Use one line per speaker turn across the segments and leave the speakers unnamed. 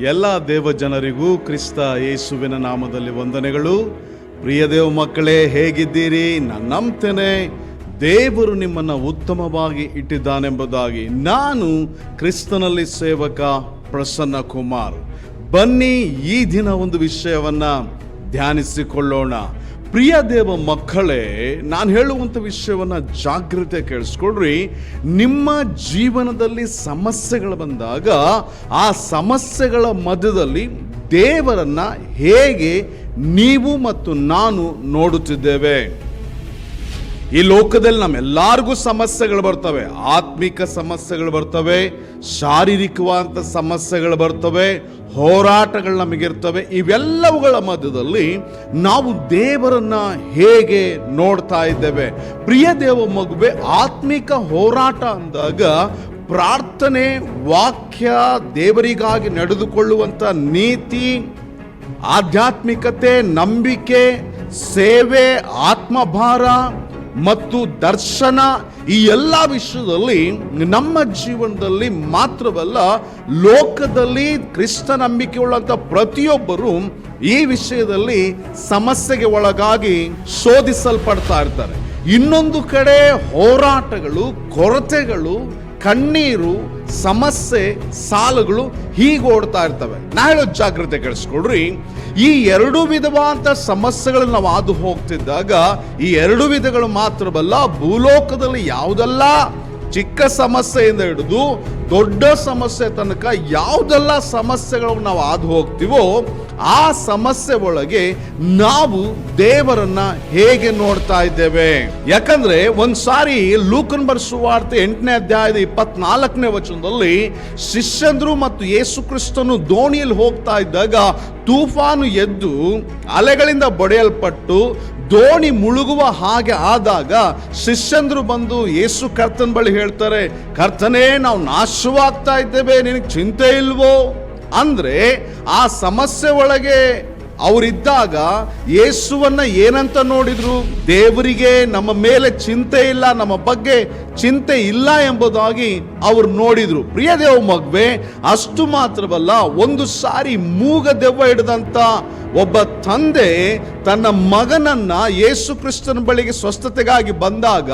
ಎಲ್ಲ ದೇವ ಜನರಿಗೂ ಕ್ರಿಸ್ತ ಯೇಸುವಿನ ನಾಮದಲ್ಲಿ ವಂದನೆಗಳು. ಪ್ರಿಯ ದೇವ ಮಕ್ಕಳೇ, ಹೇಗಿದ್ದೀರಿ? ನಾನು ನಂಬ್ತೇನೆ. ದೇವರು ನಿಮ್ಮನ್ನು ಉತ್ತಮವಾಗಿ ಇಟ್ಟಿದ್ದಾನೆಂಬುದಾಗಿ ನಾನು ಕ್ರಿಸ್ತನಲ್ಲಿ ಸೇವಕ ಪ್ರಸನ್ನ ಕುಮಾರ್. ಬನ್ನಿ ಈ ದಿನ ಒಂದು ವಿಷಯವನ್ನು ಧ್ಯಾನಿಸಿಕೊಳ್ಳೋಣ. ಪ್ರಿಯ ದೇವ ಮಕ್ಕಳೇ, ನಾನು ಹೇಳುವಂಥ ವಿಷಯವನ್ನು ಜಾಗ್ರತೆ ಕೇಳಿಸ್ಕೊಡ್ರಿ ನಿಮ್ಮ ಜೀವನದಲ್ಲಿ ಸಮಸ್ಯೆಗಳು ಬಂದಾಗ, ಆ ಸಮಸ್ಯೆಗಳ ಮಧ್ಯದಲ್ಲಿ ದೇವರನ್ನು ಹೇಗೆ ನೀವು ಮತ್ತು ನಾನು ನೋಡುತ್ತಿದ್ದೇವೆ. ಈ ಲೋಕದಲ್ಲಿ ನಮ್ಮೆಲ್ಲರಿಗೂ ಸಮಸ್ಯೆಗಳು ಬರ್ತವೆ. ಆತ್ಮಿಕ ಸಮಸ್ಯೆಗಳು ಬರ್ತವೆ. ಶಾರೀರಿಕವಾದಂಥ ಸಮಸ್ಯೆಗಳು ಬರ್ತವೆ. ಹೋರಾಟಗಳು ನಮಗಿರ್ತವೆ. ಇವೆಲ್ಲವುಗಳ ಮಧ್ಯದಲ್ಲಿ ನಾವು ದೇವರನ್ನು ಹೇಗೆ ನೋಡ್ತಾ ಇದ್ದೇವೆ. ಪ್ರಿಯ ದೇವ ಮಗುವೆ, ಆತ್ಮಿಕ ಹೋರಾಟ ಅಂದಾಗ ಪ್ರಾರ್ಥನೆ, ವಾಕ್ಯ ದೇವರಿಗಾಗಿ ನಡೆದುಕೊಳ್ಳುವಂಥ ನೀತಿ, ಆಧ್ಯಾತ್ಮಿಕತೆ, ನಂಬಿಕೆ, ಸೇವೆ, ಆತ್ಮಭಾರ ಮತ್ತು ದರ್ಶನ ಈ ಎಲ್ಲ ವಿಷಯದಲ್ಲಿ ನಮ್ಮ ಜೀವನದಲ್ಲಿ ಮಾತ್ರವಲ್ಲ, ಲೋಕದಲ್ಲಿ ಕ್ರಿಸ್ತ ನಂಬಿಕೆ ಉಳ್ಳಂತ ಪ್ರತಿಯೊಬ್ಬರು ಈ ವಿಷಯದಲ್ಲಿ ಸಮಸ್ಯೆಗೆ ಒಳಗಾಗಿ ಶೋಧಿಸಲ್ಪಡ್ತಾ ಇರ್ತಾರೆ. ಇನ್ನೊಂದು ಕಡೆ ಹೋರಾಟಗಳು, ಕೊರತೆಗಳು, ಕಣ್ಣೀರು ಸಮಸ್ಯೆ, ಸಾಲುಗಳು ಹೀಗೆ ಓಡ್ತಾ ಇರ್ತವೆ. ನಾ ಹೇಳೋ ಜಾಗ್ರತೆ ಕೇಳಿಸ್ಕೊಡ್ರಿ ಈ ಎರಡು ವಿಧವಾದ ಸಮಸ್ಯೆಗಳು ನಾವು ಹಾದು ಹೋಗ್ತಿದ್ದಾಗ ಈ ಎರಡು ವಿಧಗಳು ಮಾತ್ರವಲ್ಲ, ಭೂಲೋಕದಲ್ಲಿ ಯಾವುದೆಲ್ಲ? ಚಿಕ್ಕ ಸಮಸ್ಯೆಯಿಂದ ಹಿಡಿದು ದೊಡ್ಡ ಸಮಸ್ಯೆ ತನಕ ಯಾವುದೆಲ್ಲ ಸಮಸ್ಯೆಗಳು ನಾವು ಹಾದು ಹೋಗ್ತೀವೋ ಆ ಸಮಸ್ಯೆ ಒಳಗೆ ನಾವು ದೇವರನ್ನ ಹೇಗೆ ನೋಡ್ತಾ ಇದ್ದೇವೆ. ಯಾಕಂದ್ರೆ ಒಂದ್ ಸಾರಿ ಲೂಕನ್ ಸುವಾರ್ತೆ ಎಂಟನೇ ಅಧ್ಯಾಯದ ಇಪ್ಪತ್ನಾಲ್ಕನೇ ವಚನದಲ್ಲಿ ಶಿಷ್ಯಂದ್ರು ಮತ್ತು ಯೇಸು ಕ್ರಿಸ್ತನು ದೋಣಿಯಲ್ಲಿ ಹೋಗ್ತಾ ಇದ್ದಾಗ ತೂಫಾನು ಎದ್ದು ಅಲೆಗಳಿಂದ ಬಡಿಯಲ್ಪಟ್ಟು ದೋಣಿ ಮುಳುಗುವ ಹಾಗೆ ಆದಾಗ ಶಿಷ್ಯಂದ್ರು ಬಂದು ಯೇಸು ಕರ್ತನ ಬಳಿ ಹೇಳ್ತಾರೆ, ಕರ್ತನೇ, ನಾವು ನಾಶವಾಗ್ತಾ ಇದ್ದೇವೆ, ನಿನಗೆ ಚಿಂತೆ ಇಲ್ವೋ? ಅಂದ್ರೆ ಆ ಸಮಸ್ಯೆ ಒಳಗೆ ಅವರಿದ್ದಾಗ ಯೇಸುವನ್ನ ಏನಂತ ನೋಡಿದ್ರು? ದೇವರಿಗೆ, ನಮ್ಮ ಮೇಲೆ ಚಿಂತೆ ಇಲ್ಲ, ನಮ್ಮ ಬಗ್ಗೆ ಚಿಂತೆ ಇಲ್ಲ ಎಂಬುದಾಗಿ ಅವರು ನೋಡಿದ್ರು. ಪ್ರಿಯ ದೇವ ಮಗ್ವೆ, ಅಷ್ಟು ಮಾತ್ರವಲ್ಲ, ಒಂದು ಸಾರಿ ಮೂಗ ದೆವ್ವ ಹಿಡಿದಂತ ಒಬ್ಬ ತಂದೆ ತನ್ನ ಮಗನನ್ನ ಯೇಸು ಕ್ರಿಸ್ತನ ಬಳಿಗೆ ಸ್ವಸ್ಥತೆಗಾಗಿ ಬಂದಾಗ,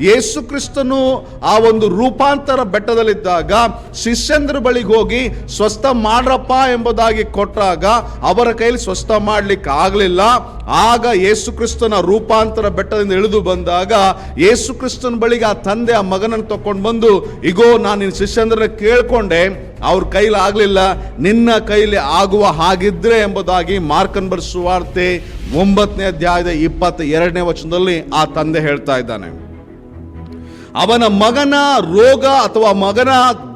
ಯೇಸು ಕ್ರಿಸ್ತನು ಆ ಒಂದು ರೂಪಾಂತರ ಬೆಟ್ಟದಲ್ಲಿದ್ದಾಗ ಶಿಷ್ಯಂದ್ರ ಬಳಿಗೆ ಹೋಗಿ, ಸ್ವಸ್ಥ ಮಾಡ್ರಪ್ಪ ಎಂಬುದಾಗಿ ಕೊಟ್ಟಾಗ ಅವರ ಕೈಲಿ ಸ್ವಸ್ಥ ಮಾಡಲಿಕ್ಕೆ ಆಗಲಿಲ್ಲ. ಆಗ ಯೇಸು ಕ್ರಿಸ್ತನ ರೂಪಾಂತರ ಬೆಟ್ಟದಿಂದ ಇಳಿದು ಬಂದಾಗ, ಯೇಸು ಕ್ರಿಸ್ತನ ಬಳಿಗೆ ಆ ಆ ಮಗನನ್ನು ತಕೊಂಡು ಬಂದು, ಇಗೋ, ನಾನು ನಿನ್ನ ಶಿಷ್ಯಂದ್ರನ್ನ ಕೇಳ್ಕೊಂಡೆ, ಅವ್ರ ಕೈಲಿ ಆಗಲಿಲ್ಲ, ನಿನ್ನ ಕೈಲಿ ಆಗುವ ಹಾಗಿದ್ರೆ ಎಂಬುದಾಗಿ ಮಾರ್ಕನ್ ಸುವಾರ್ತೆ ಒಂಬತ್ತನೇ ಅಧ್ಯಾಯದ ಇಪ್ಪತ್ತ ಎರಡನೇ ವಚನದಲ್ಲಿ ಆ ತಂದೆ ಹೇಳ್ತಾ ಇದ್ದಾನೆ. ಅವನ ಮಗನ ರೋಗ ಅಥವಾ ಮಗನ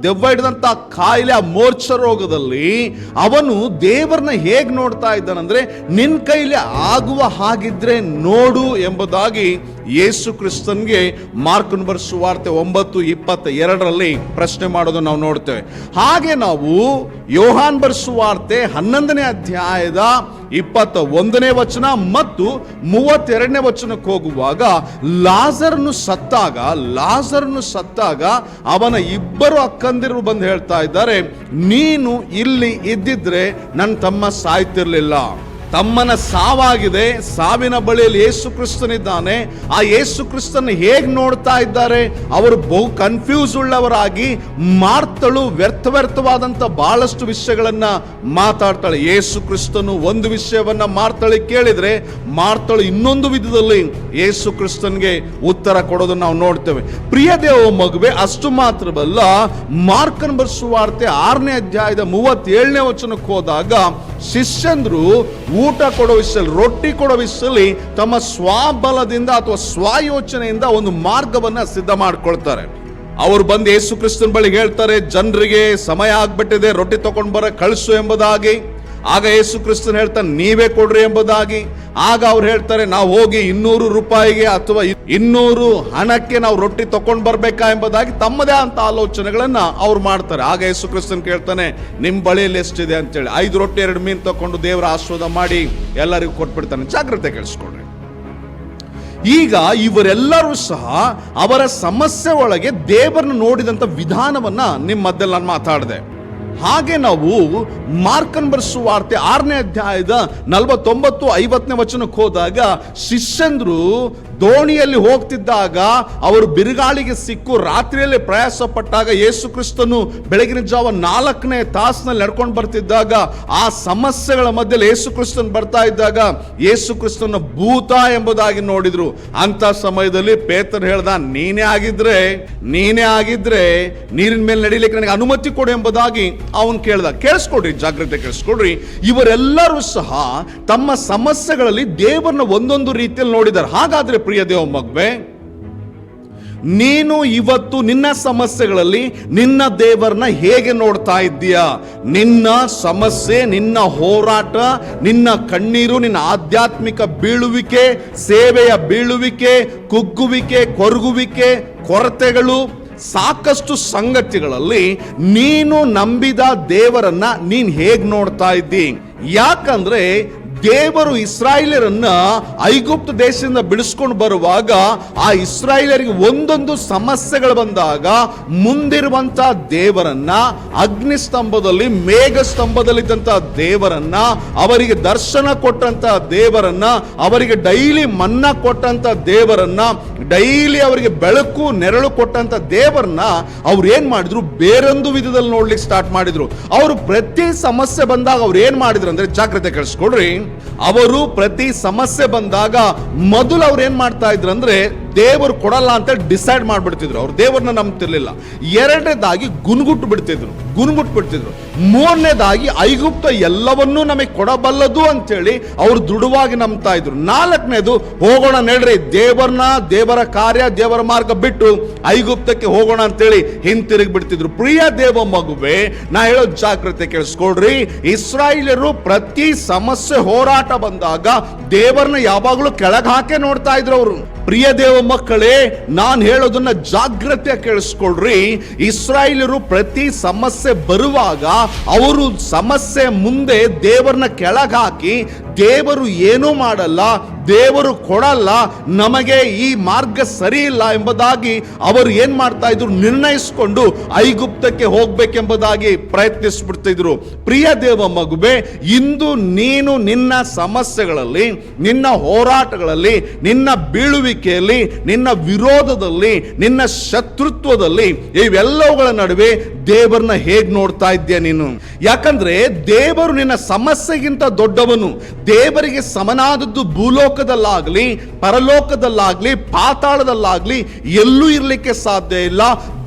ದೆವ್ವ ಹಿಡಿದಂತ ಕಾಯಿಲೆ, ಆ ಮೋರ್ಚ ರೋಗದಲ್ಲಿ ಅವನು ದೇವರನ್ನ ಹೇಗ್ ನೋಡ್ತಾ ಇದ್ದಾನಂದ್ರೆ, ನಿನ್ ಕೈಲಿ ಆಗುವ ಹಾಗಿದ್ರೆ ನೋಡು ಎಂಬುದಾಗಿ ಯೇಸು ಕ್ರಿಸ್ತನ್ಗೆ ಮಾರ್ಕನ್ ಸುವಾರ್ತೆ ಒಂಬತ್ತು, ಇಪ್ಪತ್ತ, ಎರಡರಲ್ಲಿ ಪ್ರಶ್ನೆ ಮಾಡೋದು ನಾವು ನೋಡ್ತೇವೆ. ಹಾಗೆ ನಾವು ಯೋಹಾನ್ ಬರ್ಸುವಾರ್ತೆ ಹನ್ನೊಂದನೇ ಅಧ್ಯಾಯದ ಇಪ್ಪತ್ತ ಒಂದನೇ ವಚನ ಮತ್ತು ಮೂವತ್ತೆರಡನೇ ವಚನಕ್ಕೆ ಹೋಗುವಾಗ ಲಾಜರ್ನು ಸತ್ತಾಗ ಲಾಜರ್ನು ಸತ್ತಾಗ ಅವನ ಇಬ್ಬರು ಅಕ್ಕಂದಿರು ಬಂದು ಹೇಳ್ತಾ ಇದ್ದಾರೆ, ನೀನು ಇಲ್ಲಿ ಇದ್ದಿದ್ರೆ ನನ್ನ ತಮ್ಮ ಸಾಯ್ತಿರ್ಲಿಲ್ಲ. ತಮ್ಮನ ಸಾವಾಗಿದೆ. ಸಾವಿನ ಬಳಿಯಲ್ಲಿ ಯೇಸು ಕ್ರಿಸ್ತನಿದ್ದಾನೆ. ಆ ಯೇಸು ಕ್ರಿಸ್ತನ ಹೇಗೆ ನೋಡ್ತಾ ಇದ್ದಾರೆ? ಅವರು ಬಹು ಕನ್ಫ್ಯೂಸ್ ಉಳ್ಳವರಾಗಿ, ಮಾರ್ತಳು ವ್ಯರ್ಥ ವ್ಯರ್ಥವಾದಂಥ ಬಹಳಷ್ಟು ವಿಷಯಗಳನ್ನು ಮಾತಾಡ್ತಾಳೆ. ಯೇಸು ಕ್ರಿಸ್ತನು ಒಂದು ವಿಷಯವನ್ನ ಮಾರ್ತಳಿ ಕೇಳಿದ್ರೆ, ಮಾರ್ತಳು ಇನ್ನೊಂದು ವಿಧದಲ್ಲಿ ಯೇಸು ಕ್ರಿಸ್ತನ್ಗೆ ಉತ್ತರ ಕೊಡೋದನ್ನ ನಾವು ನೋಡ್ತೇವೆ. ಪ್ರಿಯ ದೇವ ಮಗುವೆ, ಅಷ್ಟು ಮಾತ್ರವಲ್ಲ, ಮಾರ್ಕನ್ ಬರ್ಸುವಾರ್ತೆ ಆರನೇ ಅಧ್ಯಾಯದ ಮೂವತ್ತೇಳನೇ ವಚನಕ್ಕೆ ಹೋದಾಗ ಶಿಷ್ಯಂದ್ರು ಊಟ ಕೊಡೋ ವಿಷಯದಲ್ಲಿ ರೊಟ್ಟಿ ಕೊಡೋ ವಿಷಯದಲ್ಲಿ ತಮ್ಮ ಸ್ವಬಲದಿಂದ ಅಥವಾ ಸ್ವಯೋಚನೆಯಿಂದ ಒಂದು ಮಾರ್ಗವನ್ನ ಸಿದ್ಧ ಮಾಡ್ಕೊಳ್ತಾರೆ. ಅವರು ಬಂದು ಯೇಸು ಕ್ರಿಸ್ತನ್ ಬಳಿ ಹೇಳ್ತಾರೆ, ಜನರಿಗೆ ಸಮಯ ಆಗ್ಬಿಟ್ಟಿದೆ, ರೊಟ್ಟಿ ತಗೊಂಡ್ ಬರ, ಕಳಿಸು ಎಂಬುದಾಗಿ. ಆಗ ಯೇಸು ಕ್ರಿಸ್ತನ್ ಹೇಳ್ತಾನೆ, ನೀವೇ ಕೊಡ್ರಿ ಎಂಬುದಾಗಿ. ಆಗ ಅವ್ರು ಹೇಳ್ತಾರೆ, ನಾವು ಹೋಗಿ ಇನ್ನೂರು ರೂಪಾಯಿಗೆ ಅಥವಾ ಇನ್ನೂರು ಹಣಕ್ಕೆ ನಾವು ರೊಟ್ಟಿ ತಕೊಂಡು ಬರ್ಬೇಕಾ ಎಂಬುದಾಗಿ ತಮ್ಮದೇ ಅಂತ ಆಲೋಚನೆಗಳನ್ನ ಅವ್ರು ಮಾಡ್ತಾರೆ. ಆಗ ಯೇಸು ಕ್ರಿಸ್ತನ್ ಕೇಳ್ತಾನೆ ನಿಮ್ಮ ಬಳಿಯಲ್ಲಿ ಎಷ್ಟಿದೆ? ಅಂತೇಳಿ, ಐದು ರೊಟ್ಟಿ, ಎರಡು ಮೀನು ತಕೊಂಡು ದೇವರ ಆಶ್ವಾದ ಮಾಡಿ ಎಲ್ಲರಿಗೂ ಕೊಟ್ಬಿಡ್ತಾನೆ. ಜಾಗ್ರತೆ ಕೇಳಿಸ್ಕೊಡ್ರಿ ಈಗ ಇವರೆಲ್ಲರೂ ಸಹ ಅವರ ಸಮಸ್ಯೆ ಒಳಗೆ ದೇವರನ್ನು ನೋಡಿದಂಥ ವಿಧಾನವನ್ನ ನಿಮ್ಮ ಮಧ್ಯದಲ್ಲಿ ನಾನು ಮಾತಾಡಿದೆ. ಹಾಗೆ ನಾವು ಮಾರ್ಕನ್ ಬರೆಸುವಾರ್ತೆ ಆರನೇ ಅಧ್ಯಾಯದ ನಲವತ್ತೊಂಬತ್ತು ಐವತ್ತನೇ ವಚನಕ್ಕೆ ಹೋದಾಗ ಶಿಷ್ಯಂದ್ರು ದೋಣಿಯಲ್ಲಿ ಹೋಗ್ತಿದ್ದಾಗ ಅವರು ಬಿರುಗಾಳಿಗೆ ಸಿಕ್ಕು, ರಾತ್ರಿಯಲ್ಲಿ ಪ್ರಯಾಸ ಪಟ್ಟಾಗ ಯೇಸು ಕ್ರಿಸ್ತನು ಬೆಳಗಿನ ಜಾವ ನಾಲ್ಕನೇ ತಾಸಿನಲ್ಲಿ ನಡ್ಕೊಂಡು ಬರ್ತಿದ್ದಾಗ ಆ ಸಮಸ್ಯೆಗಳ ಮಧ್ಯದಲ್ಲಿ ಯೇಸು ಕ್ರಿಸ್ತನ್ ಬರ್ತಾ ಇದ್ದಾಗ ಯೇಸು ಕ್ರಿಸ್ತನ ಭೂತ ಎಂಬುದಾಗಿ ನೋಡಿದ್ರು. ಅಂತ ಸಮಯದಲ್ಲಿ ಪೇತರ್ ಹೇಳ್ದ, ನೀನೇ ಆಗಿದ್ರೆ ನೀನೇ ಆಗಿದ್ರೆ ನೀರಿನ ಮೇಲೆ ನಡಿಲಿಕ್ಕೆ ನನಗೆ ಅನುಮತಿ ಕೊಡು ಎಂಬುದಾಗಿ ಅವನು ಕೇಳ್ದ. ಕೇಳಿಸ್ಕೊಡ್ರಿ, ಜಾಗ್ರತೆ ಕೇಳಿಸ್ಕೊಡ್ರಿ. ಇವರೆಲ್ಲರೂ ಸಹ ತಮ್ಮ ಸಮಸ್ಯೆಗಳಲ್ಲಿ ದೇವರನ್ನ ಒಂದೊಂದು ರೀತಿಯಲ್ಲಿ ನೋಡಿದ್ದಾರೆ. ಹಾಗಾದ್ರೆ ಪ್ರಿಯ ದೇವ ಮಗ್ವೆ, ನೀನು ಇವತ್ತು ನಿನ್ನ ಸಮಸ್ಯೆಗಳಲ್ಲಿ ನಿನ್ನ ದೇವರನ್ನ ಹೇಗೆ ನೋಡ್ತಾ ಇದ್ದೀಯಾ? ನಿನ್ನ ಸಮಸ್ಯೆ, ನಿನ್ನ ಹೋರಾಟ, ನಿನ್ನ ಕಣ್ಣೀರು, ನಿನ್ನ ಆಧ್ಯಾತ್ಮಿಕ ಬೀಳುವಿಕೆ, ಸೇವೆಯ ಬೀಳುವಿಕೆ, ಕುಗ್ಗುವಿಕೆ, ಕೊರಗುವಿಕೆ, ಕೊರತೆಗಳು, ಸಾಕಷ್ಟು ಸಂಗತಿಗಳಲ್ಲಿ ನೀನು ನಂಬಿದ ದೇವರನ್ನ ನೀನ್ ಹೇಗ್ ನೋಡ್ತಾ ಇದ್ದಿ? ಯಾಕಂದ್ರೆ ದೇವರು ಇಸ್ರಾಯೇಲರನ್ನ ಐಗುಪ್ತ ದೇಶದಿಂದ ಬಿಡಿಸ್ಕೊಂಡು ಬರುವಾಗ ಆ ಇಸ್ರಾಯೇಲರಿಗೆ ಒಂದೊಂದು ಸಮಸ್ಯೆಗಳು ಬಂದಾಗ ಮುಂದಿರುವಂತ ದೇವರನ್ನ ಅಗ್ನಿ ಸ್ತಂಭದಲ್ಲಿ ಮೇಘ ಸ್ತಂಭದಲ್ಲಿದ್ದಂತಹ ದೇವರನ್ನ, ಅವರಿಗೆ ದರ್ಶನ ಕೊಟ್ಟಂತಹ ದೇವರನ್ನ, ಅವರಿಗೆ ಡೈಲಿ ಮನ್ನ ಕೊಟ್ಟಂತ ದೇವರನ್ನ, ಡೈಲಿ ಅವರಿಗೆ ಬೆಳಕು, ನೆರಳು ಕೊಟ್ಟಂತ ದೇವರನ್ನ ಅವ್ರು ಏನ್ ಮಾಡಿದ್ರು? ಬೇರೊಂದು ವಿಧದಲ್ಲಿ ನೋಡ್ಲಿಕ್ಕೆ ಸ್ಟಾರ್ಟ್ ಮಾಡಿದ್ರು. ಅವರು ಪ್ರತಿ ಸಮಸ್ಯೆ ಬಂದಾಗ ಅವ್ರು ಏನ್ ಮಾಡಿದ್ರು ಅಂದ್ರೆ ಜಾಗ್ರತೆ ಕೇಳಿಸ್ಕೊಡ್ರಿ ಅವರು ಪ್ರತಿ ಸಮಸ್ಯೆ ಬಂದಾಗ ಮೊದಲು ಅವ್ರು ಏನ್ ಮಾಡ್ತಾ ಇದ್ರು ಅಂದ್ರೆ ದೇವರು ಕೊಡಲ್ಲ ಅಂತ ಡಿಸೈಡ್ ಮಾಡ್ಬಿಡ್ತಿದ್ರು. ಅವ್ರು ದೇವರನ್ನ ನಂಬ್ತಿರ್ಲಿಲ್ಲ. ಎರಡನೇದಾಗಿ ಗುನ್ಗುಟ್ಟು ಬಿಡ್ತಿದ್ರು. ಗುನ್ಗುಟ್ಟು ಬಿಡ್ತಿದ್ರು. ಮೂರನೇದಾಗಿ ಐಗುಪ್ತ ಎಲ್ಲವನ್ನೂ ನಮಗೆ ಕೊಡಬಲ್ಲದು ಅಂತೇಳಿ ಅವರು ದೃಢವಾಗಿ ನಂಬ್ತಾ ಇದ್ರು. ನಾಲ್ಕನೇದು ಹೋಗೋಣ ನಡ್ರಿ, ದೇವರನ್ನ, ದೇವರ ಕಾರ್ಯ, ದೇವರ ಮಾರ್ಗ ಬಿಟ್ಟು ಐಗುಪ್ತಕ್ಕೆ ಹೋಗೋಣ ಅಂತೇಳಿ ಹಿಂತಿರುಗಿ ಬಿಡ್ತಿದ್ರು ಪ್ರಿಯ ದೇವ ಮಗುವೆ, ನಾ ಹೇಳೋ ಜಾಗ್ರತೆ ಕೇಳಿಸ್ಕೊಡ್ರಿ ಇಸ್ರಾಯೇಲರು ಪ್ರತಿ ಸಮಸ್ಯೆ ಹೋರಾಟ ಬಂದಾಗ ದೇವರನ್ನ ಯಾವಾಗಲೂ ಕೆಳಗೆ ಹಾಕೇ ನೋಡ್ತಾ ಇದ್ರು ಅವರು. ಪ್ರಿಯ ದೇವ ಮಕ್ಕಳೇ, ನಾನು ಹೇಳೋದನ್ನ ಜಾಗ್ರತೆ ಕೇಳಿಸ್ಕೊಳ್ರಿ. ಇಸ್ರಾಯೇಲರು ಪ್ರತಿ ಸಮಸ್ಯೆ ಬರುವಾಗ ಅವರು ಸಮಸ್ಯೆ ಮುಂದೆ ದೇವರನ್ನ ಕೆಳಗೆ ಹಾಕಿ ದೇವರು ಏನೂ ಮಾಡಲ್ಲ, ದೇವರು ಕೊಡಲ್ಲ, ನಮಗೆ ಈ ಮಾರ್ಗ ಸರಿ ಇಲ್ಲ ಎಂಬುದಾಗಿ ಅವರು ಏನು ಮಾಡ್ತಾ ಇದ್ರು? ನಿರ್ಣಯಿಸಿಕೊಂಡು ಐಗುಪ್ತಕ್ಕೆ ಹೋಗಬೇಕೆಂಬುದಾಗಿ ಪ್ರಯತ್ನಿಸ್ಬಿಡ್ತಿದ್ರು. ಪ್ರಿಯ ದೇವ ಮಗುವೆ, ಇಂದು ನೀನು ನಿನ್ನ ಸಮಸ್ಯೆಗಳಲ್ಲಿ, ನಿನ್ನ ಹೋರಾಟಗಳಲ್ಲಿ, ನಿನ್ನ ಬೀಳುವಿಕೆಯಲ್ಲಿ, ನಿನ್ನ ವಿರೋಧದಲ್ಲಿ, ನಿನ್ನ ಶತ್ರುತ್ವದಲ್ಲಿ, ಇವೆಲ್ಲವುಗಳ ನಡುವೆ ದೇವರನ್ನ ಹೇಗೆ ನೋಡ್ತಾ ಇದ್ದೀಯ ನೀನು? ಯಾಕಂದ್ರೆ ದೇವರು ನಿನ್ನ ಸಮಸ್ಯೆಗಿಂತ ದೊಡ್ಡವನು. ದೇವರಿಗೆ ಸಮನಾದದ್ದು ಭೂಲೋಕದಲ್ಲಾಗ್ಲಿ, ಪರಲೋಕದಲ್ಲಾಗ್ಲಿ, ಪಾತಾಳದಲ್ಲಾಗ್ಲಿ ಎಲ್ಲೂ ಇರಲಿಕ್ಕೆ ಸಾಧ್ಯ ಇಲ್ಲ.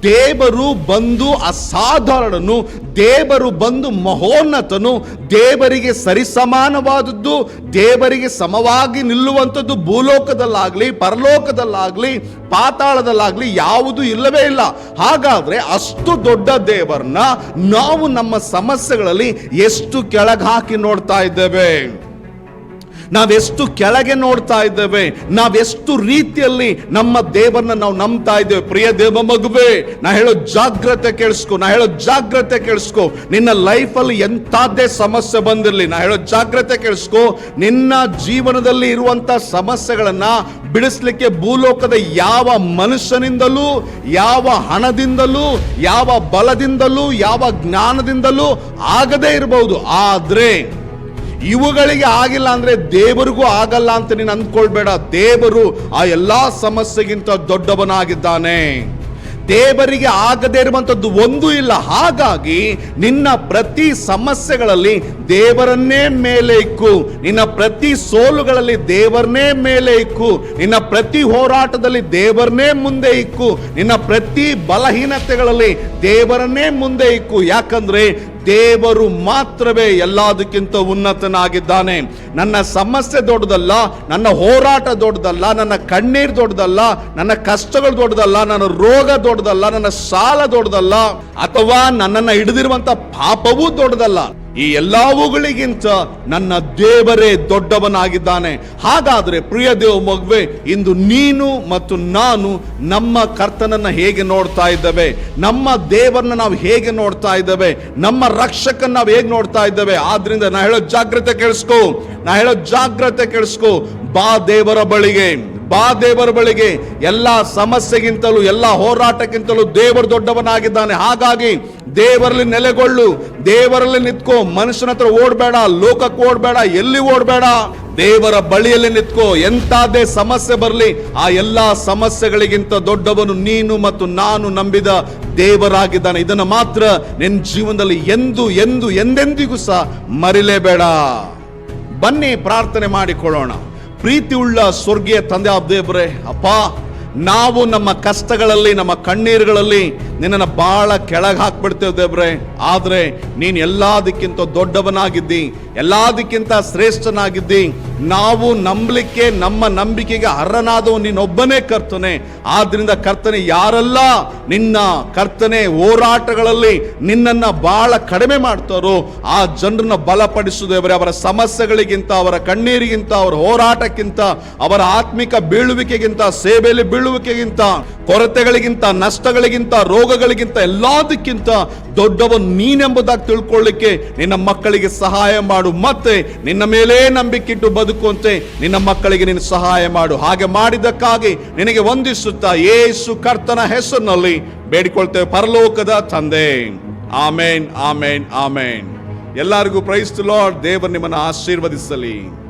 ದೇವರು ಬಂದು ಅಸಾಧಾರಣನು, ದೇವರು ಬಂದು ಮಹೋನ್ನತನು, ದೇವರಿಗೆ ಸರಿಸಮಾನವಾದದ್ದು, ದೇವರಿಗೆ ಸಮವಾಗಿ ನಿಲ್ಲುವಂಥದ್ದು ಭೂಲೋಕದಲ್ಲಾಗಲಿ, ಪರಲೋಕದಲ್ಲಾಗಲಿ, ಪಾತಾಳದಲ್ಲಾಗಲಿ ಯಾವುದು ಇಲ್ಲವೇ ಇಲ್ಲ. ಹಾಗಾದರೆ ಅಷ್ಟು ದೊಡ್ಡ ದೇವರನ್ನ ನಾವು ನಮ್ಮ ಸಮಸ್ಯೆಗಳಲ್ಲಿ ಎಷ್ಟು ಕೆಳಗೆ ಹಾಕಿ ನೋಡ್ತಾ ಇದ್ದೇವೆ? ನಾವೆಷ್ಟು ಕೆಳಗೆ ನೋಡ್ತಾ ಇದ್ದೇವೆ, ನಾವೆಷ್ಟು ರೀತಿಯಲ್ಲಿ ನಮ್ಮ ದೇವರನ್ನ ನಾವು ನಂಬ್ತಾ ಇದ್ದೇವೆ. ಪ್ರಿಯ ದೇವ ಮಗುವೆ, ನಾ ಹೇಳೋ ಜಾಗ್ರತೆ ಕೇಳಿಸ್ಕೊ, ನಾ ಹೇಳೋ ಜಾಗ್ರತೆ ಕೇಳಿಸ್ಕೋ. ನಿನ್ನ ಲೈಫಲ್ಲಿ ಎಂತಾದೇ ಸಮಸ್ಯೆ ಬಂದಿರಲಿ, ನಾ ಹೇಳೋ ಜಾಗ್ರತೆ ಕೇಳಿಸ್ಕೊ. ನಿನ್ನ ಜೀವನದಲ್ಲಿ ಇರುವಂತ ಸಮಸ್ಯೆಗಳನ್ನ ಬಿಡಿಸ್ಲಿಕ್ಕೆ ಭೂಲೋಕದ ಯಾವ ಮನುಷ್ಯನಿಂದಲೂ, ಯಾವ ಹಣದಿಂದಲೂ, ಯಾವ ಬಲದಿಂದಲೂ, ಯಾವ ಜ್ಞಾನದಿಂದಲೂ ಆಗದೇ ಇರಬಹುದು ಆದ್ರೆ ಇವುಗಳಿಗೆ ಆಗಿಲ್ಲ ಅಂದ್ರೆ ದೇವರಿಗೂ ಆಗಲ್ಲ ಅಂತ ನೀನು ಅಂದ್ಕೊಳ್ಬೇಡ. ದೇವರು ಆ ಎಲ್ಲಾ ಸಮಸ್ಯೆಗಿಂತ ದೊಡ್ಡವನಾಗಿದ್ದಾನೆ. ದೇವರಿಗೆ ಆಗದೇ ಇರುವಂತದ್ದು ಒಂದು ಇಲ್ಲ. ಹಾಗಾಗಿ ನಿನ್ನ ಪ್ರತಿ ಸಮಸ್ಯೆಗಳಲ್ಲಿ ದೇವರನ್ನೇ ಮೇಲೆ ಇಕ್ಕು. ನಿನ್ನ ಪ್ರತಿ ಸೋಲುಗಳಲ್ಲಿ ದೇವರನ್ನೇ ಮೇಲೆ ಇಕ್ಕು. ನಿನ್ನ ಪ್ರತಿ ಹೋರಾಟದಲ್ಲಿ ದೇವರನ್ನೇ ಮುಂದೆ ಇಕ್ಕು. ನಿನ್ನ ಪ್ರತಿ ಬಲಹೀನತೆಗಳಲ್ಲಿ ದೇವರನ್ನೇ ಮುಂದೆ ಇಕ್ಕು. ಯಾಕಂದ್ರೆ ದೇವರು ಮಾತ್ರವೇ ಎಲ್ಲದಕ್ಕಿಂತ ಉನ್ನತನಾಗಿದ್ದಾನೆ. ನನ್ನ ಸಮಸ್ಯೆ ದೊಡ್ಡದಲ್ಲ, ನನ್ನ ಹೋರಾಟ ದೊಡ್ಡದಲ್ಲ, ನನ್ನ ಕಣ್ಣೀರು ದೊಡ್ಡದಲ್ಲ, ನನ್ನ ಕಷ್ಟಗಳು ದೊಡ್ಡದಲ್ಲ, ನನ್ನ ರೋಗ ದೊಡ್ಡದಲ್ಲ, ನನ್ನ ಸಾಲ ದೊಡ್ಡದಲ್ಲ, ಅಥವಾ ನನ್ನನ್ನು ಹಿಡಿದಿರುವಂತ ಪಾಪವೂ ದೊಡ್ಡದಲ್ಲ. ಈ ಎಲ್ಲವುಗಳಿಗಿಂತ ನನ್ನ ದೇವರೇ ದೊಡ್ಡವನಾಗಿದ್ದಾನೆ. ಹಾಗಾದರೆ ಪ್ರಿಯ ದೇವ ಮಗುವೆ, ಇಂದು ನೀನು ಮತ್ತು ನಾನು ನಮ್ಮ ಕರ್ತನನ್ನು ಹೇಗೆ ನೋಡ್ತಾ ಇದ್ದೇವೆ? ನಮ್ಮ ದೇವರನ್ನ ನಾವು ಹೇಗೆ ನೋಡ್ತಾ ಇದ್ದೇವೆ? ನಮ್ಮ ರಕ್ಷಕನ್ನ ನಾವು ಹೇಗೆ ನೋಡ್ತಾ ಇದ್ದೇವೆ? ಆದ್ರಿಂದ ನಾ ಹೇಳೋ ಜಾಗ್ರತೆ ಕೇಳಿಸ್ಕೊ. ನಾ ಹೇಳೋ ಜಾಗ್ರತೆ ಕೇಳಿಸ್ಕೊ. ಬಾ ದೇವರ ಬಳಿಗೆ. ಬಾ ದೇವರ ಬಳಿಗೆ. ಎಲ್ಲ ಸಮಸ್ಯೆಗಿಂತಲೂ, ಎಲ್ಲ ಹೋರಾಟಕ್ಕಿಂತಲೂ ದೇವರು ದೊಡ್ಡವನಾಗಿದ್ದಾನೆ. ಹಾಗಾಗಿ ದೇವರಲ್ಲಿ ನೆಲೆಗೊಳ್ಳು, ದೇವರಲ್ಲಿ ನಿಂತ್ಕೋ, ಮನುಷ್ಯನ ಹತ್ರ ಓಡ್ಬೇಡ, ಲೋಕಕ್ಕೆ ಓಡ್ಬೇಡ, ಎಲ್ಲಿ ಓಡ್ಬೇಡ? ದೇವರ ಬಳಿಯಲ್ಲಿ ನಿಂತ್ಕೋ, ಎಂತಾದೇ ಸಮಸ್ಯೆ ಬರಲಿ, ಆ ಎಲ್ಲಾ ಸಮಸ್ಯೆಗಳಿಗಿಂತ ದೊಡ್ಡವನು ನೀನು ಮತ್ತು ನಾನು ನಂಬಿದ ದೇವರಾಗಿದ್ದಾನೆ. ಇದನ್ನು ಮಾತ್ರ ನಿನ್ನ ಜೀವನದಲ್ಲಿ ಎಂದು ಎಂದು, ಎಂದೆಂದಿಗೂ ಸಹ ಮರಿಲೇಬೇಡ. ಬನ್ನಿ ಪ್ರಾರ್ಥನೆ ಮಾಡಿಕೊಳ್ಳೋಣ. ಪ್ರೀತಿ ಉಳ್ಳ ಸ್ವರ್ಗೀಯ ತಂದೆ ದೇವರೇ, ಅಪ್ಪ ನಾವು ನಮ್ಮ ಕಷ್ಟಗಳಲ್ಲಿ ನಮ್ಮ ಕಣ್ಣೀರುಗಳಲ್ಲಿ ನಿನ್ನನ್ನು ಬಹಳ ಕೆಳಗೆ ಹಾಕ್ಬಿಡ್ತೇವೆ ದೇವ್ರೆ. ಆದರೆ ನೀನು ಎಲ್ಲದಕ್ಕಿಂತ ದೊಡ್ಡವನಾಗಿದ್ದಿ. ಎಲ್ಲದಕ್ಕಿಂತ ಶ್ರೇಷ್ಠನಾಗಿದ್ದಿ, ನಾವು ನಂಬಲಿಕ್ಕೆ, ನಮ್ಮ ನಂಬಿಕೆಗೆ ಅರ್ಹನಾದವು ನೀನೊಬ್ಬನೇ ಕರ್ತನೆ. ಆದ್ದರಿಂದ ಕರ್ತನೆ ಯಾರೆಲ್ಲ? ನಿನ್ನ ಕರ್ತನೆ ಹೋರಾಟಗಳಲ್ಲಿ ನಿನ್ನನ್ನು ಬಹಳ ಕಡಿಮೆ ಮಾಡ್ತಾರೋ, ಆ ಜನರನ್ನ ಬಲಪಡಿಸುವುದೇವರೇ ಅವರ ಸಮಸ್ಯೆಗಳಿಗಿಂತ, ಅವರ ಕಣ್ಣೀರಿಗಿಂತ, ಅವರ ಹೋರಾಟಕ್ಕಿಂತ, ಅವರ ಆತ್ಮಿಕ ಬೀಳುವಿಕೆಗಿಂತ, ಸೇವೆಯಲ್ಲಿ ಬೀಳುವಿಕೆಗಿಂತ, ಕೊರತೆಗಳಿಗಿಂತ, ನಷ್ಟಗಳಿಗಿಂತ, ರೋಗಗಳಿಗಿಂತ ಎಲ್ಲದಕ್ಕಿಂತ ದೊಡ್ಡವನು ನೀನೆಂಬುದಾಗಿ ತಿಳ್ಕೊಳ್ಳಿಕ್ಕೆ ನಿನ್ನ ಮಕ್ಕಳಿಗೆ ಸಹಾಯ ಮಾಡು. ಮತ್ತೆ ನಿನ್ನ ಮೇಲೇ ನಂಬಿಕಿಟ್ಟು ಬದುಕುವಂತೆ ನಿನ್ನ ಮಕ್ಕಳಿಗೆ ನೀನು ಸಹಾಯ ಮಾಡು. ಹಾಗೆ ಮಾಡಿದ್ದಕ್ಕಾಗಿ ನಿನಗೆ ವಂದಿಸುತ್ತಾ ಏಸು ಕರ್ತನ ಹೆಸರಿನಲ್ಲಿ ಬೇಡಿಕೊಳ್ತೇವೆ ಪರಲೋಕದ ತಂದೆ. ಆಮೇನ್ ಆಮೇನ್ ಆಮೇನ್. ಎಲ್ಲರಿಗೂ ಪ್ರೈಸ್ ಲಾರ್ಡ್ ದೇವರು ನಿಮ್ಮನ್ನು ಆಶೀರ್ವದಿಸಲಿ.